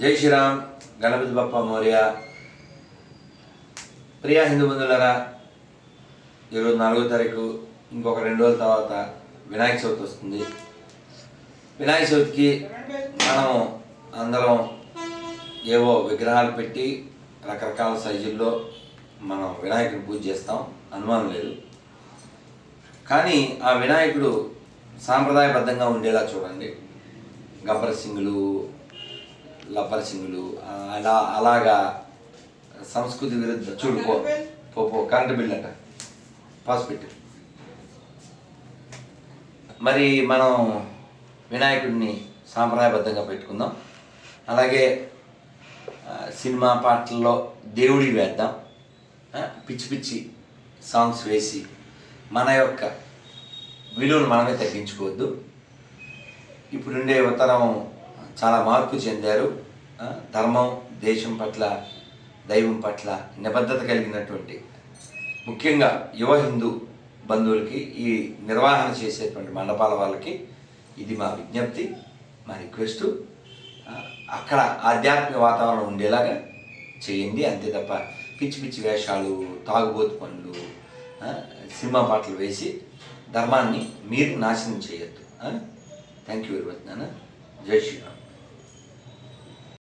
జై శ్రీరామ్ గణపతి బప్ప మౌర్య. ప్రియా హిందూ బంధువులరా ఈరోజు నాలుగో తారీఖు ఇంకొక రెండు రోజుల తర్వాత వినాయక చవితి వస్తుంది. వినాయక చవితికి మనం అందరం ఏవో విగ్రహాలు పెట్టి రకరకాల సైజుల్లో మనం వినాయకుడిని పూజ చేస్తాం. అనుమానం లేదు. కానీ ఆ వినాయకుడు సాంప్రదాయబద్ధంగా ఉండేలా చూడండి. గబ్బర్ సింగులు లబ్బర్ సింగులు అలా అలాగా సంస్కృతి విరుద్ధ. చూడుకో పో కరెంటు కరెంట్ బిల్ అంట పాస్ మరి మనం వినాయకుడిని సాంప్రదాయబద్ధంగా పెట్టుకుందాం. అలాగే సినిమా పాటల్లో దేవుడి వేద్దాం. పిచ్చి పిచ్చి సాంగ్స్ వేసి మన యొక్క విలువను మనమే తగ్గించుకోవద్దు. ఇప్పుడుండే తరం చాలా మార్పు చెందారు. ధర్మం దేశం పట్ల దైవం పట్ల నిబద్ధత కలిగినటువంటి ముఖ్యంగా యువ హిందూ బంధువులకి ఈ నిర్వహణ చేసేటువంటి మండపాల వాళ్ళకి ఇది మా విజ్ఞప్తి మా రిక్వెస్ట్. అక్కడ ఆధ్యాత్మిక వాతావరణం ఉండేలాగా చేయండి అంతే తప్ప పిచ్చి పిచ్చి వేషాలు తాగుబోతు పనులు సినిమా పాటలు వేసి ధర్మాన్ని మీరు నాశనం చేయొద్దు. థ్యాంక్ యూ వెరీ మచ్ నాన్న. జై శ్రీరామ్.